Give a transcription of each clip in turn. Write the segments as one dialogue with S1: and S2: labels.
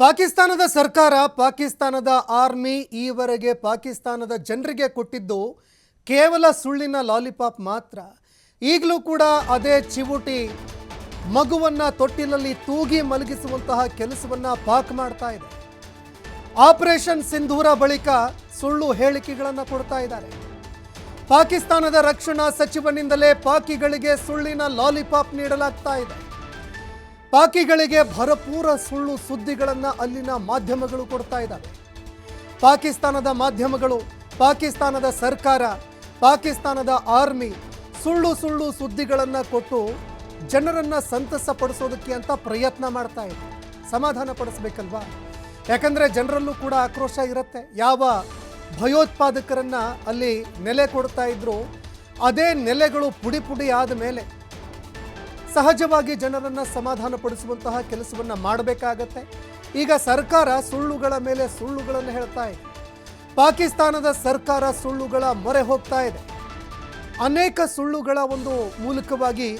S1: ಪಾಕಿಸ್ತಾನದ ಸರ್ಕಾರ ಪಾಕಿಸ್ತಾನದ ಆರ್ಮಿ ಈವರೆಗೆ ಪಾಕಿಸ್ತಾನದ ಜನರಿಗೆ ಕೊಟ್ಟಿದ್ದು ಕೇವಲ ಸುಳ್ಳಿನ ಲಾಲಿಪಾಪ್ ಮಾತ್ರ. ಈಗಲೂ ಕೂಡ ಅದೇ ಚಿವುಟಿ ಮಗುವನ್ನ ತೊಟ್ಟಿಲಲ್ಲಿ ತೂಗಿ ಮಲಗಿಸುವಂತಹ ಕೆಲಸವನ್ನ ಪಾಕ್ ಮಾಡ್ತಾ ಇದೆ. ಆಪರೇಷನ್ ಸಿಂಧೂರ ಬಳಿಕ ಸುಳ್ಳು ಹೇಳಿಕೆಗಳನ್ನು ಕೊಡ್ತಾ ಇದ್ದಾರೆ. ಪಾಕಿಸ್ತಾನದ ರಕ್ಷಣಾ ಸಚಿವನಿಂದಲೇ ಪಾಕಿಗಳಿಗೆ ಸುಳ್ಳಿನ ಲಾಲಿಪಾಪ್ ನೀಡಲಾಗ್ತಾ ಇದೆ. ಪಾಕಿಗಳಿಗೆ ಭರಪೂರ ಸುಳ್ಳು ಸುದ್ದಿಗಳನ್ನು ಅಲ್ಲಿನ ಮಾಧ್ಯಮಗಳು ಕೊಡ್ತಾ ಇದ್ದಾವೆ. ಪಾಕಿಸ್ತಾನದ ಮಾಧ್ಯಮಗಳು, ಪಾಕಿಸ್ತಾನದ ಸರ್ಕಾರ, ಪಾಕಿಸ್ತಾನದ ಆರ್ಮಿ ಸುಳ್ಳು ಸುಳ್ಳು ಸುದ್ದಿಗಳನ್ನು ಕೊಟ್ಟು ಜನರನ್ನು ಸಂತಸ ಪಡಿಸೋದಕ್ಕೆ ಅಂತ ಪ್ರಯತ್ನ ಮಾಡ್ತಾ ಇದೆ. ಸಮಾಧಾನ ಪಡಿಸ್ಬೇಕಲ್ವಾ? ಯಾಕಂದರೆ ಜನರಲ್ಲೂ ಕೂಡ ಆಕ್ರೋಶ ಇರುತ್ತೆ. ಯಾವ ಭಯೋತ್ಪಾದಕರನ್ನು ಅಲ್ಲಿ ನೆಲೆ ಕೊಡ್ತಾ ಇದ್ರು, ಅದೇ ನೆಲೆಗಳು ಪುಡಿ ಪುಡಿ ಆದ ಮೇಲೆ ಸಹಜವಾಗಿ ಜನರನ್ನ ಸಮಾಧಾನ ಪಡಿಸುವಂತಹ ಕೆಲಸವನ್ನ ಮಾಡಬೇಕಾಗತ್ತೆ. ಈಗ ಸರ್ಕಾರ ಸುಳ್ಳುಗಳ ಮೇಲೆ ಸುಳ್ಳುಗಳನ್ನು ಹೇಳ್ತಾ ಇದೆ. ಪಾಕಿಸ್ತಾನದ ಸರ್ಕಾರ ಸುಳ್ಳುಗಳ ಮೊರೆ ಹೋಗ್ತಾ ಇದೆ. ಅನೇಕ ಸುಳ್ಳುಗಳ ಒಂದು ಮೂಲಕವಾಗಿ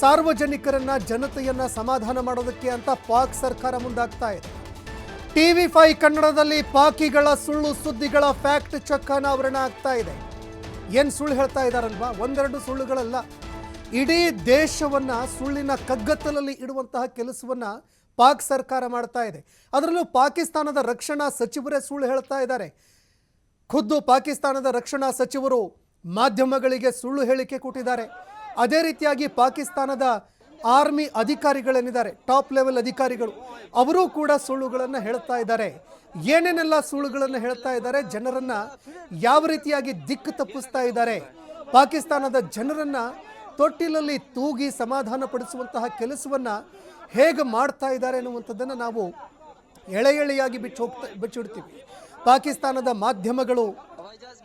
S1: ಸಾರ್ವಜನಿಕರನ್ನ, ಜನತೆಯನ್ನ ಸಮಾಧಾನ ಮಾಡೋದಕ್ಕೆ ಅಂತ ಪಾಕ್ ಸರ್ಕಾರ ಮುಂದಾಗ್ತಾ ಇದೆ. ಟಿವಿ ಫೈ ಕನ್ನಡದಲ್ಲಿ ಪಾಕಿಗಳ ಸುಳ್ಳು ಸುದ್ದಿಗಳ ಫ್ಯಾಕ್ಟ್ ಚೆಕ್ ಅನಾವರಣ ಆಗ್ತಾ ಇದೆ. ಏನು ಸುಳ್ಳು ಹೇಳ್ತಾ ಇದ್ದಾರಲ್ವಾ? ಒಂದೆರಡು ಸುಳ್ಳುಗಳಲ್ಲ. ಇಡೀ ದೇಶವನ್ನ ಸುಳ್ಳಿನ ಕಗ್ಗತ್ತಲಲ್ಲಿ ಇಡುವಂತಹ ಕೆಲಸವನ್ನ ಪಾಕ್ ಸರ್ಕಾರ ಮಾಡ್ತಾ ಇದೆ. ಅದರಲ್ಲೂ ಪಾಕಿಸ್ತಾನದ ರಕ್ಷಣಾ ಸಚಿವರೇ ಸುಳ್ಳು ಹೇಳ್ತಾ ಇದ್ದಾರೆ. ಖುದ್ದು ಪಾಕಿಸ್ತಾನದ ರಕ್ಷಣಾ ಸಚಿವರು ಮಾಧ್ಯಮಗಳಿಗೆ ಸುಳ್ಳು ಹೇಳಿಕೆ ಕೊಟ್ಟಿದ್ದಾರೆ. ಅದೇ ರೀತಿಯಾಗಿ ಪಾಕಿಸ್ತಾನದ ಆರ್ಮಿ ಅಧಿಕಾರಿಗಳೇನಿದ್ದಾರೆ, ಟಾಪ್ ಲೆವೆಲ್ ಅಧಿಕಾರಿಗಳು, ಅವರೂ ಕೂಡ ಸುಳ್ಳುಗಳನ್ನು ಹೇಳ್ತಾ ಇದ್ದಾರೆ. ಏನೇನೆಲ್ಲ ಸುಳ್ಳುಗಳನ್ನು ಹೇಳ್ತಾ ಇದ್ದಾರೆ, ಜನರನ್ನ ಯಾವ ರೀತಿಯಾಗಿ ದಿಕ್ಕು ತಪ್ಪಿಸ್ತಾ ಇದ್ದಾರೆ, ಪಾಕಿಸ್ತಾನದ ಜನರನ್ನ ತೊಟ್ಟಿಲಲ್ಲಿ ತೂಗಿ ಸಮಾಧಾನ ಪಡಿಸುವಂತಹ ಕೆಲಸವನ್ನು ಹೇಗೆ ಮಾಡ್ತಾ ಇದ್ದಾರೆ ಅನ್ನುವಂಥದ್ದನ್ನು ನಾವು ಎಳೆ ಎಳೆಯಾಗಿ ಬಿಚ್ಚು ಹೋಗ್ತಾ ಬಿಚ್ಚಿಡ್ತೀವಿ ಪಾಕಿಸ್ತಾನದ ಮಾಧ್ಯಮಗಳು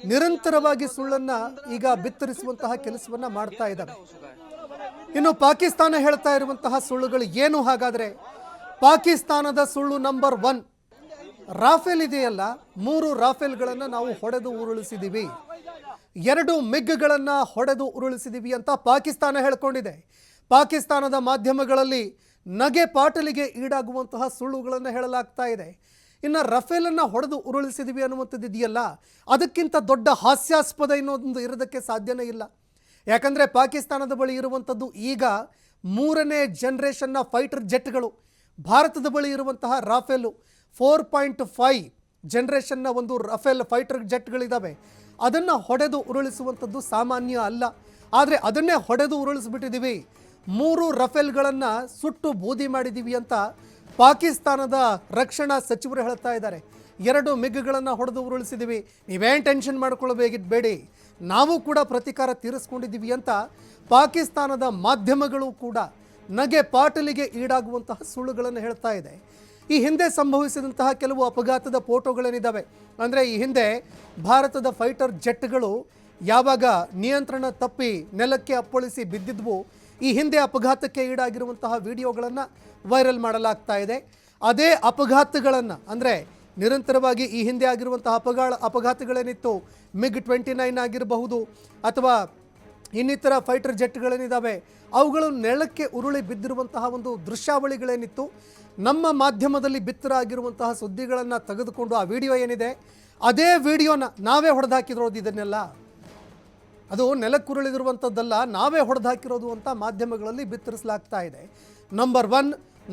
S1: ನಿರಂತರವಾಗಿ ಸುಳ್ಳನ್ನು ಈಗ ಬಿತ್ತರಿಸುವಂತಹ ಕೆಲಸವನ್ನು ಮಾಡ್ತಾ ಇದ್ದಾವೆ. ಇನ್ನು ಪಾಕಿಸ್ತಾನ ಹೇಳ್ತಾ ಇರುವಂತಹ ಸುಳ್ಳುಗಳು ಏನು ಹಾಗಾದರೆ, ಪಾಕಿಸ್ತಾನದ ಸುಳ್ಳು ನಂಬರ್ ಒನ್, ರಾಫೆಲ್ ಇದೆಯಲ್ಲ, ಮೂರು ರಾಫೆಲ್ಗಳನ್ನು ನಾವು ಹೊಡೆದು ಉರುಳಿಸಿದ್ದೀವಿ ಎರಡು ಮಿಗ್ಗಳನ್ನು ಹೊಡೆದು ಉರುಳಿಸಿದೀವಿ ಅಂತ ಪಾಕಿಸ್ತಾನ ಹೇಳ್ಕೊಂಡಿದೆ. ಪಾಕಿಸ್ತಾನದ ಮಾಧ್ಯಮಗಳಲ್ಲಿ ನಗೆ ಪಾಟಲಿಗೆ ಈಡಾಗುವಂತಹ ಸುಳ್ಳುಗಳನ್ನು ಹೇಳಲಾಗ್ತಾ ಇದೆ. ಇನ್ನು ರಫೇಲನ್ನು ಹೊಡೆದು ಉರುಳಿಸಿದೀವಿ ಅನ್ನುವಂಥದ್ದು ಇದೆಯಲ್ಲ ಅದಕ್ಕಿಂತ ದೊಡ್ಡ ಹಾಸ್ಯಾಸ್ಪದ ಇನ್ನೊಂದು ಇರೋದಕ್ಕೆ ಸಾಧ್ಯನೇ ಇಲ್ಲ. ಯಾಕಂದರೆ ಪಾಕಿಸ್ತಾನದ ಬಳಿ ಇರುವಂಥದ್ದು ಈಗ ಮೂರನೇ ಜನ್ರೇಷನ್ನ ಫೈಟರ್ ಜೆಟ್ಗಳು ಭಾರತದ ಬಳಿ ಇರುವಂತಹ ರಾಫೇಲು. ಫೋರ್ ಪಾಯಿಂಟ್ ಫೈವ್ ಜನ್ರೇಷನ್ನ ಒಂದು ರಫೇಲ್ ಫೈಟರ್ ಜೆಟ್ಗಳಿದ್ದಾವೆ ಅದನ್ನು ಹೊಡೆದು ಉರುಳಿಸುವಂಥದ್ದು ಸಾಮಾನ್ಯ ಅಲ್ಲ. ಆದರೆ ಅದನ್ನೇ ಹೊಡೆದು ಉರುಳಿಸ್ಬಿಟ್ಟಿದ್ದೀವಿ ಮೂರು ರಫೇಲ್ಗಳನ್ನು ಸುಟ್ಟು ಬೂದಿ ಮಾಡಿದ್ದೀವಿ ಅಂತ ಪಾಕಿಸ್ತಾನದ ರಕ್ಷಣಾ ಸಚಿವರು ಹೇಳ್ತಾ ಇದ್ದಾರೆ. ಎರಡು ಮಿಗ್ಗಳನ್ನು ಹೊಡೆದು ಉರುಳಿಸಿದ್ದೀವಿ ನೀವೇನು ಟೆನ್ಷನ್ ಮಾಡ್ಕೊಳ್ಬೇಕಿದ್ ಬೇಡಿ ನಾವು ಕೂಡ ಪ್ರತಿಕಾರ ತೀರಿಸ್ಕೊಂಡಿದ್ದೀವಿ ಅಂತ ಪಾಕಿಸ್ತಾನದ ಮಾಧ್ಯಮಗಳು ಕೂಡ ನಗೆ ಪಾಟಲಿಗೆ ಈಡಾಗುವಂತಹ ಸುಳ್ಳುಗಳನ್ನು ಹೇಳ್ತಾ ಇದೆ. ಈ ಹಿಂದೆ ಸಂಭವಿಸಿದಂತಹ ಕೆಲವು ಅಪಘಾತದ ಫೋಟೋಗಳೇನಿದ್ದಾವೆ ಅಂದರೆ ಈ ಹಿಂದೆ ಭಾರತದ ಫೈಟರ್ ಜೆಟ್ಗಳು ಯಾವಾಗ ನಿಯಂತ್ರಣ ತಪ್ಪಿ ನೆಲಕ್ಕೆ ಅಪ್ಪಳಿಸಿ ಬಿದ್ದಿದ್ವು, ಈ ಹಿಂದೆ ಅಪಘಾತಕ್ಕೆ ಈಡಾಗಿರುವಂತಹ ವಿಡಿಯೋಗಳನ್ನು ವೈರಲ್ ಮಾಡಲಾಗ್ತಾ ಇದೆ. ಅದೇ ಅಪಘಾತಗಳನ್ನು, ಅಂದರೆ ನಿರಂತರವಾಗಿ ಈ ಹಿಂದೆ ಆಗಿರುವಂತಹ ಅಪಘಾ ಅಪಘಾತಗಳೇನಿತ್ತು, ಮಿಗ್ ಟ್ವೆಂಟಿ ನೈನ್ ಆಗಿರಬಹುದು ಅಥವಾ ಇನ್ನಿತರ ಫೈಟರ್ ಜೆಟ್ಗಳೇನಿದ್ದಾವೆ ಅವುಗಳು ನೆಲಕ್ಕೆ ಉರುಳಿ ಬಿದ್ದಿರುವಂತಹ ಒಂದು ದೃಶ್ಯಾವಳಿಗಳೇನಿತ್ತು. ನಮ್ಮ ಮಾಧ್ಯಮದಲ್ಲಿ ಬಿತ್ತರಾಗಿರುವಂತಹ ಸುದ್ದಿಗಳನ್ನು ತೆಗೆದುಕೊಂಡು ಆ ವಿಡಿಯೋ ಏನಿದೆ, ಅದೇ ವಿಡಿಯೋನ ನಾವೇ ಹೊಡೆದಾಕಿರೋದು ಇದನ್ನೆಲ್ಲ. ಅದು ನೆಲಕ್ಕುರುಳಿದಿರುವಂಥದ್ದಲ್ಲ ನಾವೇ ಹೊಡೆದಾಕಿರೋದು ಅಂತ ಮಾಧ್ಯಮಗಳಲ್ಲಿ ಬಿತ್ತರಿಸಲಾಗ್ತಾ ಇದೆ. ನಂಬರ್ ಒನ್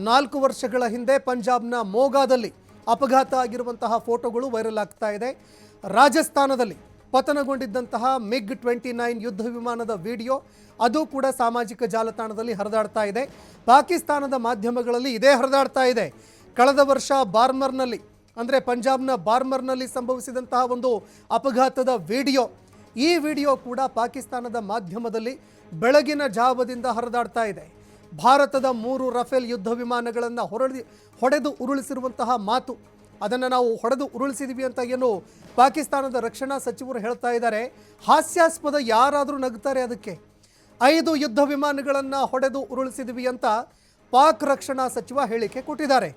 S1: ನಾಲ್ಕು ವರ್ಷಗಳ ಹಿಂದೆ ಪಂಜಾಬ್ನ ಮೋಗಾದಲ್ಲಿ ಅಪಘಾತ ಆಗಿರುವಂತಹ ಫೋಟೋಗಳು ವೈರಲ್ ಆಗ್ತಾ ಇದೆ. ರಾಜಸ್ಥಾನದಲ್ಲಿ ಪತನಗೊಂಡಿದ್ದಂತಹ ಮಿಗ್ ಟ್ವೆಂಟಿ ನೈನ್ ಯುದ್ಧ ವಿಮಾನದ ವಿಡಿಯೋ ಅದು ಕೂಡ ಸಾಮಾಜಿಕ ಜಾಲತಾಣದಲ್ಲಿ ಹರಿದಾಡ್ತಾ ಇದೆ. ಪಾಕಿಸ್ತಾನದ ಮಾಧ್ಯಮಗಳಲ್ಲಿ ಇದೇ ಹರಿದಾಡ್ತಾ ಇದೆ. ಕಳೆದ ವರ್ಷ ಬಾರ್ಮರ್ನಲ್ಲಿ, ಅಂದರೆ ಪಂಜಾಬ್ನ ಬಾರ್ಮರ್ನಲ್ಲಿ ಸಂಭವಿಸಿದಂತಹ ಒಂದು ಅಪಘಾತದ ವಿಡಿಯೋ. ಈ ವಿಡಿಯೋ ಕೂಡ ಪಾಕಿಸ್ತಾನದ ಮಾಧ್ಯಮದಲ್ಲಿ ಬೆಳಗಿನ ಜಾವದಿಂದ ಹರಿದಾಡ್ತಾ ಇದೆ. ಭಾರತದ ಮೂರು ರಫೇಲ್ ಯುದ್ಧ ವಿಮಾನಗಳನ್ನು ಹೊರಡಿ ಹೊಡೆದು ಉರುಳಿಸಿರುವಂತಹ ಮಾತು ಅದನ್ನು ನಾವು ಹೊಡೆದು ಉರುಳಿಸಿದ್ವಿ ಅಂತ ಏನು ಪಾಕಿಸ್ತಾನದ ರಕ್ಷಣಾ ಸಚಿವರು ಹೇಳ್ತಾ ಇದ್ದಾರೆ. ಹಾಸ್ಯಾಸ್ಪದ ಯಾರಾದರೂ ನಗ್ತಾರೆ ಅದಕ್ಕೆ? ಐದು ಯುದ್ಧ ವಿಮಾನಗಳನ್ನು ಹೊಡೆದು ಉರುಳಿಸಿದ್ವಿ ಅಂತ ಪಾಕ್ ರಕ್ಷಣಾ ಸಚಿವ ಹೇಳಿಕೆ ಕೊಟ್ಟಿದ್ದಾರೆ.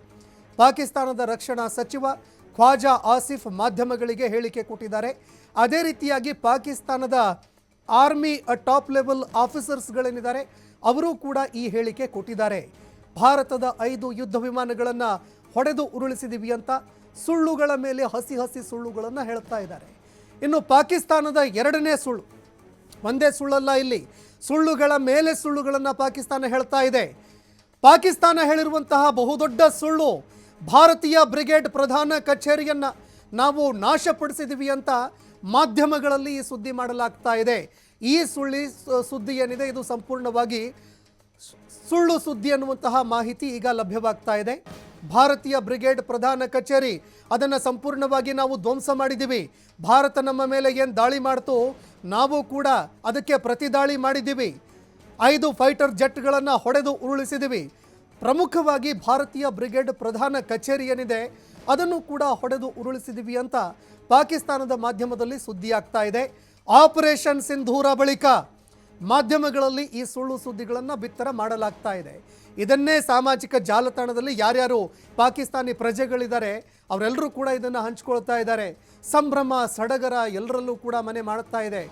S1: ಪಾಕಿಸ್ತಾನದ ರಕ್ಷಣಾ ಸಚಿವ ಖ್ವಾಜಾ ಆಸಿಫ್ ಮಾಧ್ಯಮಗಳಿಗೆ ಹೇಳಿಕೆ ಕೊಟ್ಟಿದ್ದಾರೆ. ಅದೇ ರೀತಿಯಾಗಿ ಪಾಕಿಸ್ತಾನದ ಆರ್ಮಿ ಟಾಪ್ ಲೆವೆಲ್ ಆಫೀಸರ್ಸ್ಗಳೇನಿದ್ದಾರೆ, ಅವರು ಕೂಡ ಈ ಹೇಳಿಕೆ ಕೊಟ್ಟಿದ್ದಾರೆ. ಭಾರತದ ಐದು ಯುದ್ಧ ವಿಮಾನಗಳನ್ನು ಹೊಡೆದು ಉರುಳಿಸಿದ್ದೀವಿ ಅಂತ ಸುಳ್ಳುಗಳ ಮೇಲೆ ಹಸಿ ಹಸಿ ಸುಳ್ಳುಗಳನ್ನು ಹೇಳ್ತಾ ಇದ್ದಾರೆ. ಇನ್ನು ಪಾಕಿಸ್ತಾನದ ಎರಡನೇ ಸುಳ್ಳು, ಒಂದೇ ಸುಳ್ಳಲ್ಲ ಇಲ್ಲಿ, ಸುಳ್ಳುಗಳ ಮೇಲೆ ಸುಳ್ಳುಗಳನ್ನು ಪಾಕಿಸ್ತಾನ ಹೇಳ್ತಾ ಇದೆ. ಪಾಕಿಸ್ತಾನ ಹೇಳಿರುವಂತಹ ಬಹುದೊಡ್ಡ ಸುಳ್ಳು, ಭಾರತೀಯ ಬ್ರಿಗೇಡ್ ಪ್ರಧಾನ ಕಚೇರಿಯನ್ನು ನಾವು ನಾಶಪಡಿಸಿದ್ದೀವಿ ಅಂತ ಮಾಧ್ಯಮಗಳಲ್ಲಿ ಈ ಸುದ್ದಿ ಮಾಡಲಾಗ್ತಾ ಇದೆ. ಈ ಸುಳ್ಳಿ ಸುದ್ದಿ ಏನಿದೆ, ಇದು ಸಂಪೂರ್ಣವಾಗಿ ಸುಳ್ಳು ಸುದ್ದಿ ಅನ್ನುವಂತಹ ಮಾಹಿತಿ ಈಗ ಲಭ್ಯವಾಗ್ತಾ ಇದೆ. ಭಾರತೀಯ ಬ್ರಿಗೇಡ್ ಪ್ರಧಾನ ಕಚೇರಿ. ಅದನ್ನು ಸಂಪೂರ್ಣವಾಗಿ ನಾವು ಧ್ವಂಸ ಮಾಡಿದ್ದೀವಿ. ಭಾರತ ನಮ್ಮ ಮೇಲೆ ಏನು ದಾಳಿ ಮಾಡ್ತು, ನಾವು ಕೂಡ ಅದಕ್ಕೆ ಪ್ರತಿ ದಾಳಿ ಮಾಡಿದ್ದೀವಿ. ಐದು ಫೈಟರ್ ಜೆಟ್ಗಳನ್ನು ಹೊಡೆದು ಉರುಳಿಸಿದ್ದೀವಿ. ಪ್ರಮುಖವಾಗಿ ಭಾರತೀಯ ಬ್ರಿಗೇಡ್ ಪ್ರಧಾನ ಕಚೇರಿ ಏನಿದೆ, ಅದನ್ನು ಕೂಡ ಹೊಡೆದು ಉರುಳಿಸಿದ್ದೀವಿ ಅಂತ ಪಾಕಿಸ್ತಾನದ ಮಾಧ್ಯಮದಲ್ಲಿ ಸುದ್ದಿಯಾಗ್ತಾ ಇದೆ. ಆಪರೇಷನ್ ಸಿಂಧೂರ ಬಳಿಕ ಮಾಧ್ಯಮಗಳಲ್ಲಿ ಈ ಸುಳ್ಳು ಸುದ್ದಿಗಳನ್ನು ಬಿತ್ತರ ಮಾಡಲಾಗ್ತಾ ಇದೆ. ಇದನ್ನೇ ಸಾಮಾಜಿಕ ಜಾಲತಾಣದಲ್ಲಿ ಯಾರ್ಯಾರು ಪಾಕಿಸ್ತಾನಿ ಪ್ರಜೆಗಳಿದ್ದಾರೆ ಅವರೆಲ್ಲರೂ ಕೂಡ ಇದನ್ನು ಹಂಚ್ಕೊಳ್ತಾ ಇದ್ದಾರೆ. ಸಂಭ್ರಮ, ಸಡಗರ ಎಲ್ಲರಲ್ಲೂ ಕೂಡ ಮನೆ ಮಾಡ್ತಾ ಇದೆ.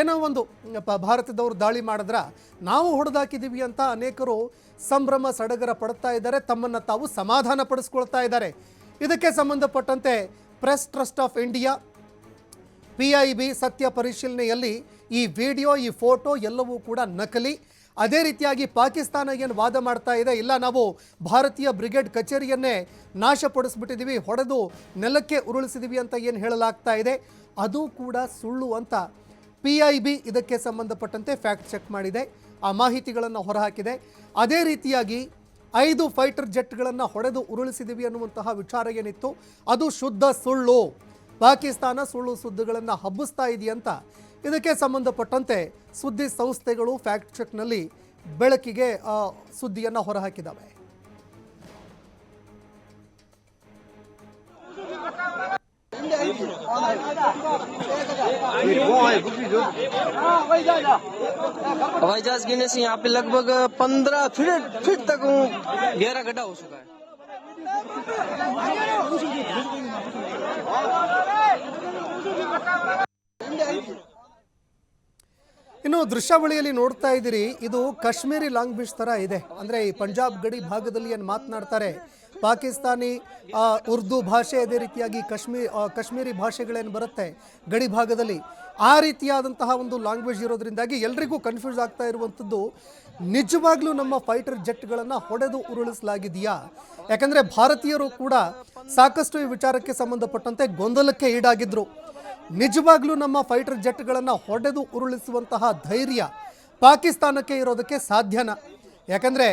S1: ಏನೋ ಒಂದು ಭಾರತದವರು ದಾಳಿ ಮಾಡಿದ್ರ ನಾವು ಹೊಡೆದಾಕಿದ್ದೀವಿ ಅಂತ ಅನೇಕರು ಸಂಭ್ರಮ, ಸಡಗರ ಪಡ್ತಾ ಇದ್ದಾರೆ. ತಮ್ಮನ್ನು ತಾವು ಸಮಾಧಾನ ಪಡಿಸ್ಕೊಳ್ತಾ ಇದ್ದಾರೆ. ಇದಕ್ಕೆ ಸಂಬಂಧಪಟ್ಟಂತೆ press trust of India, P I B ಸತ್ಯ ಪರಿಶೀಲನೆಯಲ್ಲಿ ಈ ವಿಡಿಯೋ, ಈ ಫೋಟೋ ಎಲ್ಲವೂ ಕೂಡ ನಕಲಿ. ಅದೇ ರೀತಿಯಾಗಿ ಪಾಕಿಸ್ತಾನ ಏನು ವಾದ ಮಾಡ್ತಾ ಇದೆ, ಇಲ್ಲ ನಾವು ಭಾರತೀಯ ಬ್ರಿಗೇಡ್ ಕಚೇರಿಯನ್ನೇ ನಾಶಪಡಿಸ್ಬಿಟ್ಟಿದ್ದೀವಿ ಹೊಡೆದು ನೆಲಕ್ಕೆ ಉರುಳಿಸಿದ್ದೀವಿ ಅಂತ ಏನು ಹೇಳಲಾಗ್ತಾ ಇದೆ. ಅದು ಕೂಡ ಸುಳ್ಳು ಅಂತ ಪಿ ಐ ಬಿ ಇದಕ್ಕೆ ಸಂಬಂಧಪಟ್ಟಂತೆ ಫ್ಯಾಕ್ಟ್ ಚೆಕ್ ಮಾಡಿದೆ, ಆ ಮಾಹಿತಿಗಳನ್ನು ಹೊರಹಾಕಿದೆ. ಅದೇ ರೀತಿಯಾಗಿ ಐದು ಫೈಟರ್ ಜೆಟ್ಗಳನ್ನು ಹೊಡೆದು ಉರುಳಿಸಿದ್ದೀವಿ ಅನ್ನುವಂತಹ ವಿಚಾರ ಏನಿತ್ತು, ಅದು ಶುದ್ಧ ಸುಳ್ಳು. ಪಾಕಿಸ್ತಾನ ಸುಳ್ಳು ಸುದ್ದಿಗಳನ್ನು ಹಬ್ಬಿಸ್ತಾ ಇದೆಯಂತ ಇದಕ್ಕೆ ಸಂಬಂಧಪಟ್ಟಂತೆ ಸುದ್ದಿ ಸಂಸ್ಥೆಗಳು ಫ್ಯಾಕ್ಟ್ ಚೆಕ್ನಲ್ಲಿ ಬೆಳಕಿಗೆ ಆ, ಸುದ್ದಿಯನ್ನು ಹೊರಹಾಕಿದ್ದಾವೆ
S2: हवाई जहाज गिरने से यहाँ पे लगभग पंद्रह फीट फीट तक गहरा गड्ढा हो चुका है
S1: ಇನ್ನು ದೃಶ್ಯಾವಳಿಯಲ್ಲಿ ನೋಡ್ತಾ ಇದ್ದೀರಿ ಇದು ಕಾಶ್ಮೀರಿ ಲಾಂಗ್ ಬೀಚ್ ಥರ ಇದೆ. ಅಂದರೆ ಈ ಪಂಜಾಬ್ ಗಡಿ ಭಾಗದಲ್ಲಿ ಏನು ಮಾತನಾಡ್ತಾರೆ? ಪಾಕಿಸ್ತಾನಿ ಉರ್ದು ಭಾಷೆ ಅದೇ ರೀತಿಯಾಗಿ ಕಾಶ್ಮೀರ್ ಆ, ಕಾಶ್ಮೀರಿ ಭಾಷೆಗಳೇನು ಬರುತ್ತೆ ಗಡಿ ಭಾಗದಲ್ಲಿ? ಆ ರೀತಿಯಾದಂತಹ ಒಂದು ಲ್ಯಾಂಗ್ವೇಜ್ ಇರೋದ್ರಿಂದಾಗಿ ಎಲ್ರಿಗೂ ಕನ್ಫ್ಯೂಸ್ ಆಗ್ತಾ ಇರುವಂಥದ್ದು ನಿಜವಾಗ್ಲೂ ನಮ್ಮ ಫೈಟರ್ ಜೆಟ್ಗಳನ್ನು ಹೊಡೆದು ಉರುಳಿಸಲಾಗಿದೆಯಾ? ಯಾಕಂದರೆ ಭಾರತೀಯರು ಕೂಡ ಸಾಕಷ್ಟು ಈ ವಿಚಾರಕ್ಕೆ ಸಂಬಂಧಪಟ್ಟಂತೆ ಗೊಂದಲಕ್ಕೆ ಈಡಾಗಿದ್ರು. ನಿಜವಾಗ್ಲೂ ನಮ್ಮ ಫೈಟರ್ ಜೆಟ್ಗಳನ್ನು ಹೊಡೆದು ಉರುಳಿಸುವಂತಹ ಧೈರ್ಯ ಪಾಕಿಸ್ತಾನಕ್ಕೆ ಇರೋದಕ್ಕೆ ಸಾಧ್ಯನ. ಯಾಕಂದರೆ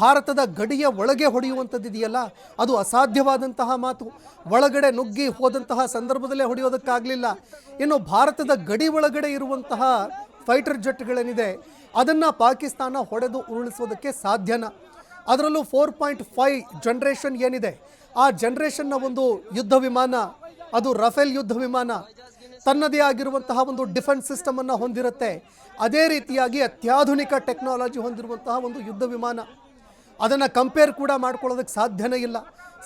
S1: ಭಾರತದ ಗಡಿಯ ಒಳಗೆ ಹೊಡೆಯುವಂಥದ್ದಿದೆಯಲ್ಲ, ಅದು ಅಸಾಧ್ಯವಾದಂತಹ ಮಾತು. ಒಳಗಡೆ ನುಗ್ಗಿ ಹೋದಂತಹ ಸಂದರ್ಭದಲ್ಲೇ ಹೊಡೆಯೋದಕ್ಕಾಗಲಿಲ್ಲ. ಇನ್ನು ಭಾರತದ ಗಡಿ ಒಳಗಡೆ ಇರುವಂತಹ ಫೈಟರ್ ಜೆಟ್ಗಳೇನಿದೆ, ಅದನ್ನು ಪಾಕಿಸ್ತಾನ ಹೊಡೆದು ಉರುಳಿಸೋದಕ್ಕೆ ಸಾಧ್ಯನ. ಅದರಲ್ಲೂ ಫೋರ್ ಪಾಯಿಂಟ್ ಫೈವ್ ಜನ್ರೇಷನ್ ಏನಿದೆ, ಆ ಜನ್ರೇಷನ್ನ ಒಂದು ಯುದ್ಧ ವಿಮಾನ, ಅದು ರಫೇಲ್ ಯುದ್ಧ ವಿಮಾನ. ತನ್ನದೇ ಆಗಿರುವಂತಹ ಒಂದು ಡಿಫೆನ್ಸ್ ಸಿಸ್ಟಮ್ ಅನ್ನು ಹೊಂದಿರುತ್ತೆ. ಅದೇ ರೀತಿಯಾಗಿ ಅತ್ಯಾಧುನಿಕ ಟೆಕ್ನಾಲಜಿ ಹೊಂದಿರುವಂತಹ ಒಂದು ಯುದ್ಧ ವಿಮಾನ. ಅದನ್ನು ಕಂಪೇರ್ ಕೂಡ ಮಾಡ್ಕೊಳ್ಳೋದಕ್ಕೆ ಸಾಧ್ಯನೇ ಇಲ್ಲ.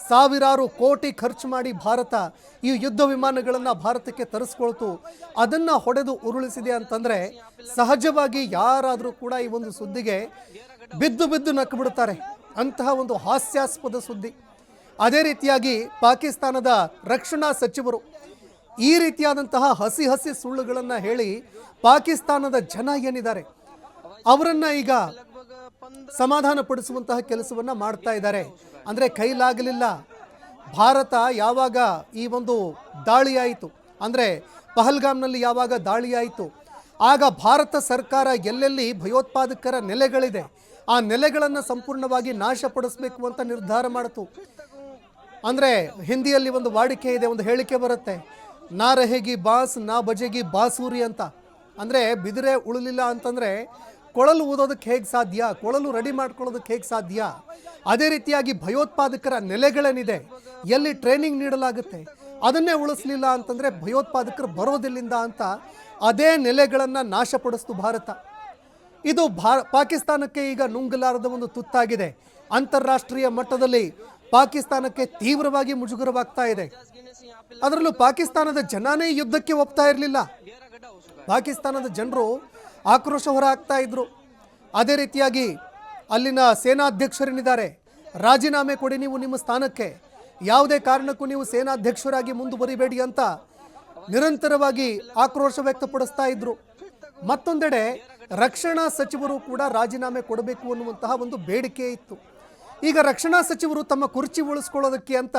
S1: ಸಾವಿರಾರು ಕೋಟಿ ಖರ್ಚು ಮಾಡಿ ಭಾರತ ಈ ಯುದ್ಧ ವಿಮಾನಗಳನ್ನು ಭಾರತಕ್ಕೆ ತರಿಸ್ಕೊಳ್ತು. ಅದನ್ನು ಹೊಡೆದು ಉರುಳಿಸಿದೆ ಅಂತಂದರೆ ಸಹಜವಾಗಿ ಯಾರಾದರೂ ಕೂಡ ಈ ಒಂದು ಸುದ್ದಿಗೆ ಬಿದ್ದು ಬಿದ್ದು ನಕ್ಕು ಬಿಡುತ್ತಾರೆ ಅಂತಹ ಒಂದು ಹಾಸ್ಯಾಸ್ಪದ ಸುದ್ದಿ. ಅದೇ ರೀತಿಯಾಗಿ ಪಾಕಿಸ್ತಾನದ ರಕ್ಷಣಾ ಸಚಿವರು ಈ ರೀತಿಯಾದಂತಹ ಹಸಿ ಹಸಿ ಸುಳ್ಳುಗಳನ್ನು ಹೇಳಿ ಪಾಕಿಸ್ತಾನದ ಜನ ಏನಿದ್ದಾರೆ, ಅವರನ್ನ ಈಗ ಸಮಾಧಾನ ಪಡಿಸುವಂತಹ ಕೆಲಸವನ್ನ ಮಾಡ್ತಾ ಇದ್ದಾರೆ. ಅಂದರೆ ಕೈಲಾಗಲಿಲ್ಲ. ಭಾರತ ಯಾವಾಗ ಈ ಒಂದು ದಾಳಿ ಆಯಿತು, ಅಂದರೆ ಪಹಲ್ಗಾಮ್ನಲ್ಲಿ ಯಾವಾಗ ದಾಳಿ ಆಯಿತು, ಆಗ ಭಾರತ ಸರ್ಕಾರ ಎಲ್ಲೆಲ್ಲಿ ಭಯೋತ್ಪಾದಕರ ನೆಲೆಗಳಿದೆ, ಆ ನೆಲೆಗಳನ್ನು ಸಂಪೂರ್ಣವಾಗಿ ನಾಶಪಡಿಸಬೇಕು ಅಂತ ನಿರ್ಧಾರ ಮಾಡಿತು. ಅಂದರೆ ಹಿಂದಿಯಲ್ಲಿ ಒಂದು ವಾಡಿಕೆ ಇದೆ, ಒಂದು ಹೇಳಿಕೆ ಬರುತ್ತೆ. ನಾ ರಹೇಗಿ ಬಾಸ್, ನಾ ಬಜೆಗಿ ಬಾಸೂರಿ ಅಂತ. ಅಂದರೆ ಬಿದಿರೆ ಉಳಲಿಲ್ಲ ಅಂತಂದರೆ ಕೊಳಲು ಊದೋದಕ್ಕೆ ಹೇಗೆ ಸಾಧ್ಯ? ಕೊಳಲು ರೆಡಿ ಮಾಡ್ಕೊಳ್ಳೋದಕ್ಕೆ ಹೇಗೆ ಸಾಧ್ಯ? ಅದೇ ರೀತಿಯಾಗಿ ಭಯೋತ್ಪಾದಕರ ನೆಲೆಗಳೇನಿದೆ? ಎಲ್ಲಿ ಟ್ರೈನಿಂಗ್ ನೀಡಲಾಗುತ್ತೆ? ಅದನ್ನೇ ಉಳಿಸ್ಲಿಲ್ಲ ಅಂತಂದರೆ ಭಯೋತ್ಪಾದಕರು ಬರೋದಿಲ್ಲಿಂದ ಅಂತ ಅದೇ ನೆಲೆಗಳನ್ನು ನಾಶಪಡಿಸ್ತು ಭಾರತ. ಇದು ಭಾ, ಪಾಕಿಸ್ತಾನಕ್ಕೆ ಈಗ ನುಂಗಲಾರದ ಒಂದು ತುತ್ತಾಗಿದೆ. ಅಂತಾರಾಷ್ಟ್ರೀಯ ಮಟ್ಟದಲ್ಲಿ ಪಾಕಿಸ್ತಾನಕ್ಕೆ ತೀವ್ರವಾಗಿ ಮುಜುಗರವಾಗ್ತಾ ಇದೆ. ಅದರಲ್ಲೂ ಪಾಕಿಸ್ತಾನದ ಜನಾನೇ ಯುದ್ಧಕ್ಕೆ ಒಪ್ತಾ ಇರಲಿಲ್ಲ. ಪಾಕಿಸ್ತಾನದ ಜನರು ಆಕ್ರೋಶ ಹೊರ ಹಾಕ್ತಾ ಇದ್ರು. ಅದೇ ರೀತಿಯಾಗಿ ಅಲ್ಲಿನ ಸೇನಾಧ್ಯಕ್ಷರೇನಿದ್ದಾರೆ ರಾಜೀನಾಮೆ ಕೊಡಿ ನೀವು ನಿಮ್ಮ ಸ್ಥಾನಕ್ಕೆ. ಯಾವುದೇ ಕಾರಣಕ್ಕೂ ನೀವು ಸೇನಾಧ್ಯಕ್ಷರಾಗಿ ಮುಂದುವರಿಬೇಡಿ ಅಂತ ನಿರಂತರವಾಗಿ ಆಕ್ರೋಶ ವ್ಯಕ್ತಪಡಿಸ್ತಾ ಇದ್ರು. ಮತ್ತೊಂದೆಡೆ ರಕ್ಷಣಾ ಸಚಿವರು ಕೂಡ ರಾಜೀನಾಮೆ ಕೊಡಬೇಕು ಅನ್ನುವಂತಹ ಒಂದು ಬೇಡಿಕೆ ಇತ್ತು. ಈಗ ರಕ್ಷಣಾ ಸಚಿವರು ತಮ್ಮ ಕುರ್ಚಿ ಉಳಿಸ್ಕೊಳ್ಳೋದಕ್ಕೆ ಅಂತ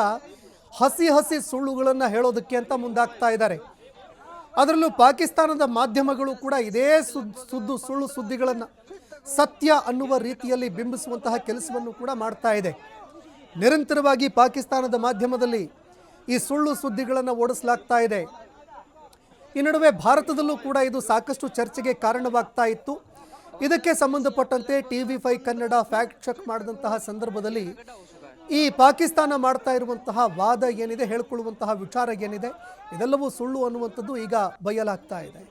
S1: ಹಸಿ ಹಸಿ ಸುಳ್ಳುಗಳನ್ನು ಹೇಳೋದಕ್ಕೆ ಅಂತ ಮುಂದಾಗ್ತಾ ಇದ್ದಾರೆ. ಅದರಲ್ಲೂ ಪಾಕಿಸ್ತಾನದ ಮಾಧ್ಯಮಗಳು ಕೂಡ ಇದೇ ಸುದ್, ಸುದ್ದು ಸುಳ್ಳು ಸುದ್ದಿಗಳನ್ನು ಸತ್ಯ ಅನ್ನುವ ರೀತಿಯಲ್ಲಿ ಬಿಂಬಿಸುವಂತಹ ಕೆಲಸವನ್ನು ಕೂಡ ಮಾಡ್ತಾ ಇದೆ. ನಿರಂತರವಾಗಿ ಪಾಕಿಸ್ತಾನದ ಮಾಧ್ಯಮದಲ್ಲಿ ಈ ಸುಳ್ಳು ಸುದ್ದಿಗಳನ್ನು ಓಡಿಸಲಾಗ್ತಾ ಇದೆ. ಈ ನಡುವೆ ಭಾರತದಲ್ಲೂ ಕೂಡ ಇದು ಸಾಕಷ್ಟು ಚರ್ಚೆಗೆ ಕಾರಣವಾಗ್ತಾ ಇತ್ತು. ಇದಕ್ಕೆ ಸಂಬಂಧಪಟ್ಟಂತೆ T V five Kannada fact check ಮಾಡಿದಂತಹ ಸಂದರ್ಭದಲ್ಲಿ ಈ ಪಾಕಿಸ್ತಾನ ಮಾಡ್ತಾ ಇರುವಂತಹ ವಾದ ಏನಿದೆ, ಹೇಳ್ಕೊಳ್ಳುವಂತಹ ವಿಚಾರ ಏನಿದೆ, ಇದೆಲ್ಲವೂ ಸುಳ್ಳು ಅನ್ನುವಂಥದ್ದು ಈಗ ಬಯಲಾಗ್ತಾ ಇದೆ.